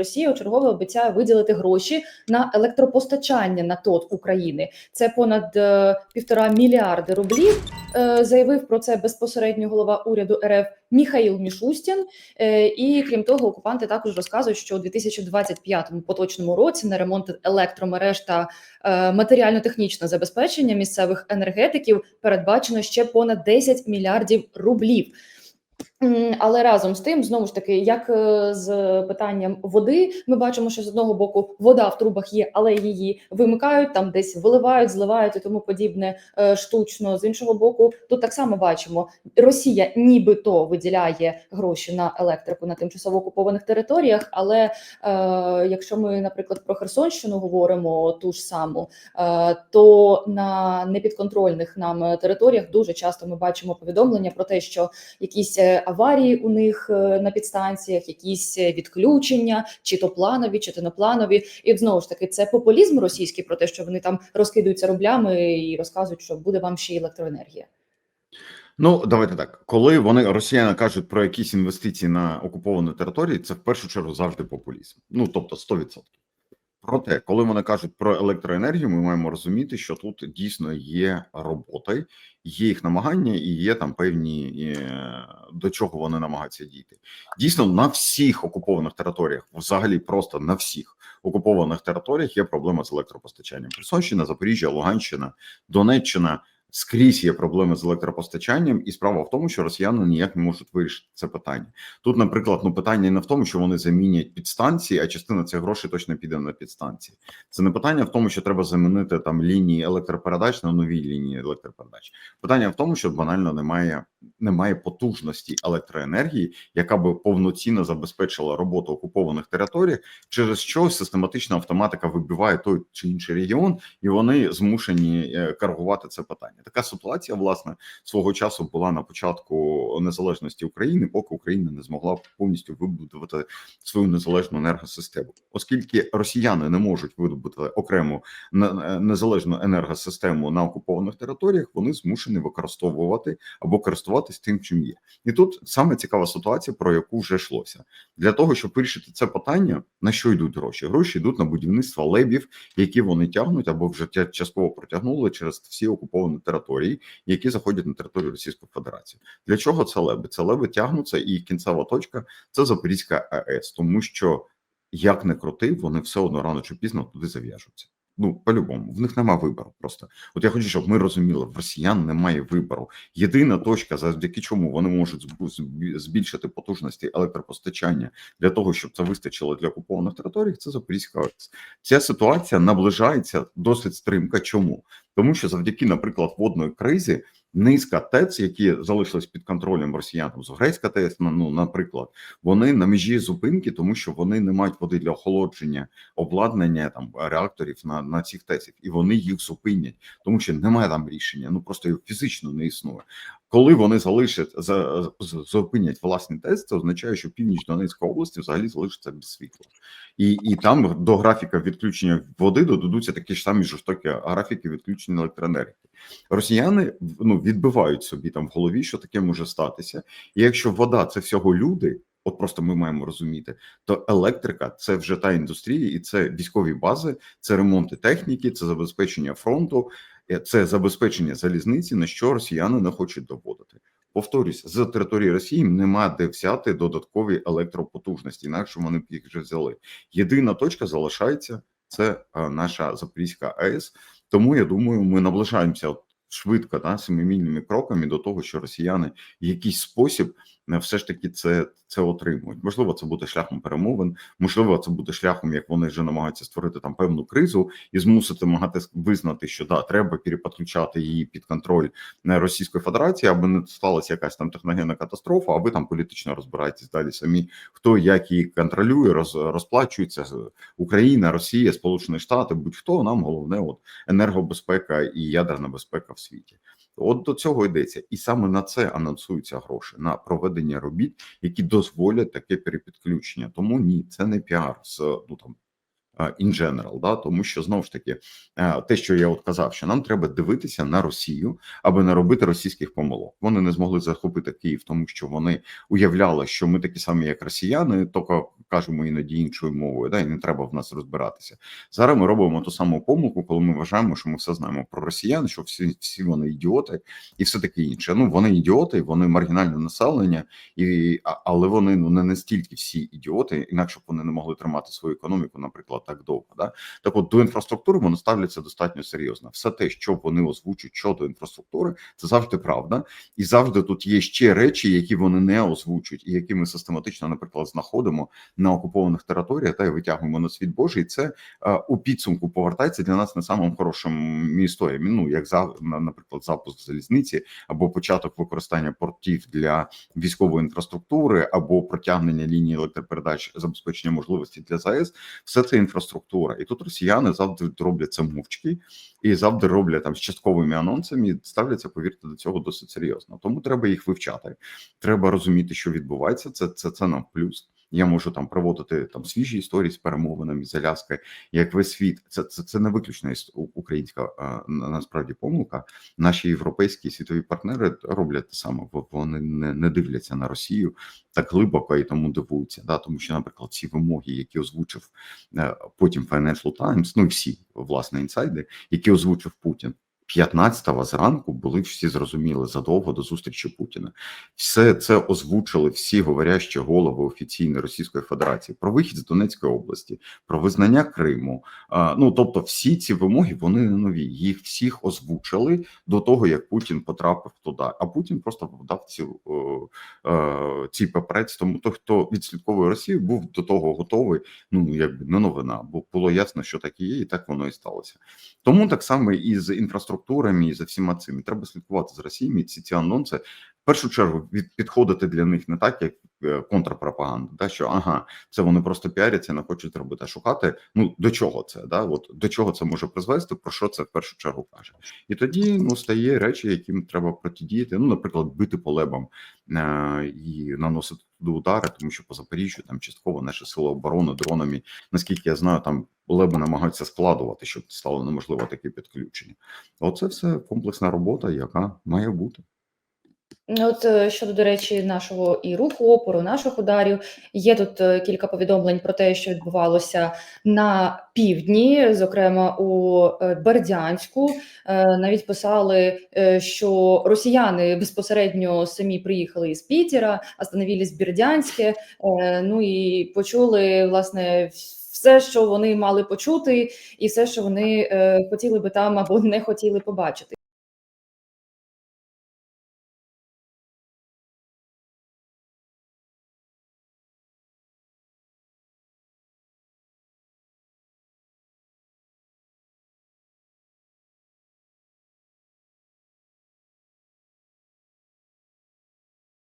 Росія чергове обіцяє виділити гроші на електропостачання на ТОТ України. Це понад е, півтора мільярди рублів. Е, заявив про це безпосередньо голова уряду РФ Міхаїл Мішустін. Е, і крім того, окупанти також розказують, що у 2025 поточному році на ремонт електромереж та матеріально-технічне забезпечення місцевих енергетиків передбачено ще понад 10 мільярдів рублів. Але разом з тим, знову ж таки, як е, з питанням води, ми бачимо, що з одного боку вода в трубах є, але її вимикають, там десь виливають, зливають і тому подібне е, штучно. З іншого боку, тут так само бачимо, Росія нібито виділяє гроші на електрику на тимчасово окупованих територіях. Але е, якщо ми, наприклад, про Херсонщину говоримо ту ж саму, е, то на непідконтрольних нам територіях дуже часто ми бачимо повідомлення про те, що якісь е, аварії у них е, на підстанціях, якісь е, відключення, чи то планові, чи то непланові. І знову ж таки, це популізм російський про те, що вони там розкидаються рублями і розказують, що буде вам ще електроенергія. Ну, давайте так. Коли вони росіяни кажуть про якісь інвестиції на окуповані території, це в першу чергу завжди популізм. Ну тобто 100%. Проте, коли вони кажуть про електроенергію, ми маємо розуміти, що тут дійсно є робота, є їх намагання і є там певні е, до чого вони намагаються дійти. Дійсно, на всіх окупованих територіях, взагалі, просто на всіх окупованих територіях є проблема з електропостачанням. Херсонщина, Запоріжжя, Луганщина, Донеччина. Скрізь є проблеми з електропостачанням, і справа в тому, що росіяни ніяк не можуть вирішити це питання. Тут, наприклад, ну питання не в тому, що вони замінять підстанції, а частина цих грошей точно піде на підстанції. Це не питання в тому, що треба замінити там лінії електропередач на нові лінії електропередач. Питання в тому, що банально немає немає потужності електроенергії, яка би повноцінно забезпечила роботу окупованих територій, через що систематична автоматика вибиває той чи інший регіон, і вони змушені е, коригувати це питання. Така ситуація, власне, свого часу була на початку незалежності України, поки Україна не змогла повністю вибудувати свою незалежну енергосистему, оскільки росіяни не можуть видобути окрему незалежну енергосистему на окупованих територіях, вони змушені використовувати або користуватись тим, чим є. І тут саме цікава ситуація, про яку вже йшлося. Для того, щоб вирішити це питання, на що йдуть гроші? Гроші йдуть на будівництво лебів, які вони тягнуть або вже частково протягнули через всі окуповані території, які заходять на територію Російської Федерації. Для чого це леби? Це леби тягнуться, і кінцева точка це Запорізька АЕС, тому що як не крути, вони все одно рано чи пізно туди зав'яжуться. Ну, по-любому, в них нема вибору. Просто от я хочу, щоб ми розуміли, в росіян немає вибору. Єдина точка, завдяки чому вони можуть збільшити потужності електропостачання для того, щоб це вистачило для окупованих територій, це Запорізька АЕС. Ця ситуація наближається досить стримка. Чому? Тому що завдяки, наприклад, водної кризі. Низка ТЕЦ, які залишились під контролем росіян, там, Зогрецька ТЕЦ, ну, наприклад, вони на межі зупинки, тому що вони не мають води для охолодження, обладнання там реакторів на, на цих ТЕЦів, і вони їх зупинять, тому що немає там рішення. Ну просто його фізично не існує. Коли вони залишать за, з- зупинять власні ТЕЦ, це означає, що північ Донецької області взагалі залишиться без світла, і, і там до графіка відключення води додадуться такі ж самі жорстокі графіки відключення електроенергії. Росіяни ну відбивають собі там в голові, що таке може статися, і якщо вода це всього люди. От просто ми маємо розуміти, то електрика це вже та індустрія, і це військові бази, це ремонти техніки, це забезпечення фронту, е, це забезпечення залізниці, на що росіяни не хочуть доводити. Повторюсь, з території Росії нема де взяти додаткові електропотужності, інакше вони б їх вже взяли. Єдина точка залишається це е, наша Запорізька АЕС. Тому я думаю, ми наближаємося швидко та семимільними кроками до того, що росіяни в якийсь спосіб е, все ж таки це, це отримують. Можливо, це буде шляхом перемовин, можливо, це буде шляхом, як вони вже намагаються створити там певну кризу і змусити намагати визнати, що да, треба переподключати її під контроль е, Російської Федерації, аби не сталася якась там техногенна катастрофа, а ви там політично розбираєтесь далі самі, хто як її контролює, роз, розплачується Україна, Росія, Сполучені Штати, будь-хто нам головне, от енергобезпека і ядерна безпека світі. От до цього йдеться, і саме на це анонсуються гроші на проведення робіт, які дозволять таке перепідключення. Тому ні, це не піар з ну там in general, да, тому що знову ж таки, те, що я от казав, що нам треба дивитися на Росію, аби не робити російських помилок. Вони не змогли захопити Київ, тому що вони уявляли, що ми такі самі, як росіяни, тільки кажемо іноді іншою мовою, да, і не треба в нас розбиратися. Зараз ми робимо ту саму помилку, коли ми вважаємо, що ми все знаємо про росіян, що всі, всі вони ідіоти, і все таке інше. Ну вони ідіоти, вони маргінальне населення, і але вони ну не настільки всі ідіоти, інакше б вони не могли тримати свою економіку, наприклад, так довго. Да? Так, от до інфраструктури вони ставляться достатньо серйозно. Все те, що вони озвучують щодо інфраструктури, це завжди правда, і завжди тут є ще речі, які вони не озвучують, і які ми систематично, наприклад, знаходимо на окупованих територіях та й витягуємо на світ Божий. І це е, у підсумку повертається для нас не самим хорошим історіями. Ну як за на- наприклад, запуск залізниці або початок використання портів для військової інфраструктури, або протягнення лінії електропередач, забезпечення можливості для ЗАЕС, все це інфраструктура. І тут росіяни завжди роблять це мовчки і завжди роблять там з частковими анонсами. і Ставляться, повірте, до цього досить серйозно. Тому треба їх вивчати. Треба розуміти, що відбувається. Це це, це нам плюс. Я можу там проводити там свіжі історії з перемовинами з як весь світ. Це це, це не виключно українська насправді помилка. Наші європейські світові партнери роблять те саме. Вони не, не дивляться на Росію так глибоко і тому дивуються. Да, тому що, наприклад, ці вимоги, які озвучив е, потім Financial Times, ну всі власне інсайди, які озвучив Путін. 15-го зранку були всі зрозуміли задовго до зустрічі Путіна. Все це озвучили всі говорящі голови офіційної Російської Федерації про вихід з Донецької області, про визнання Криму. Ну тобто, всі ці вимоги вони не нові. Їх всіх озвучили до того, як Путін потрапив туди. А Путін просто дав ці, е, ці паперець. Тому той, хто відслідковує Росію, був до того готовий. Ну якби не новина, бо було ясно, що так і є, і так воно і сталося. Тому так само і з інфраструктурами, і за всіма цими треба слідкувати за Росією. і Ці ці анонси першу чергу від підходити для них не так, як е, контрпропаганда, да що ага, це вони просто піаряться, не хочуть робити. А шукати ну до чого це? Да, от до чого це може призвести, про що це в першу чергу каже, і тоді ну стає речі, яким треба протидіяти. Ну, наприклад, бити по лебам е, і наносити туди удари, тому що по Запоріжжю там частково наші сили оборони дронами, наскільки я знаю, там леби намагаються складувати, щоб стало неможливо таке підключення. Оце все комплексна робота, яка має бути. От е, щодо, до речі, нашого і руху опору, наших ударів, є тут е, кілька повідомлень про те, що відбувалося на півдні, зокрема у е, Бердянську. Навіть писали, що росіяни безпосередньо самі приїхали із Пітера, остановились в Бердянське, ну і почули власне. Все, що вони мали почути, і все, що вони хотіли би там або не хотіли побачити.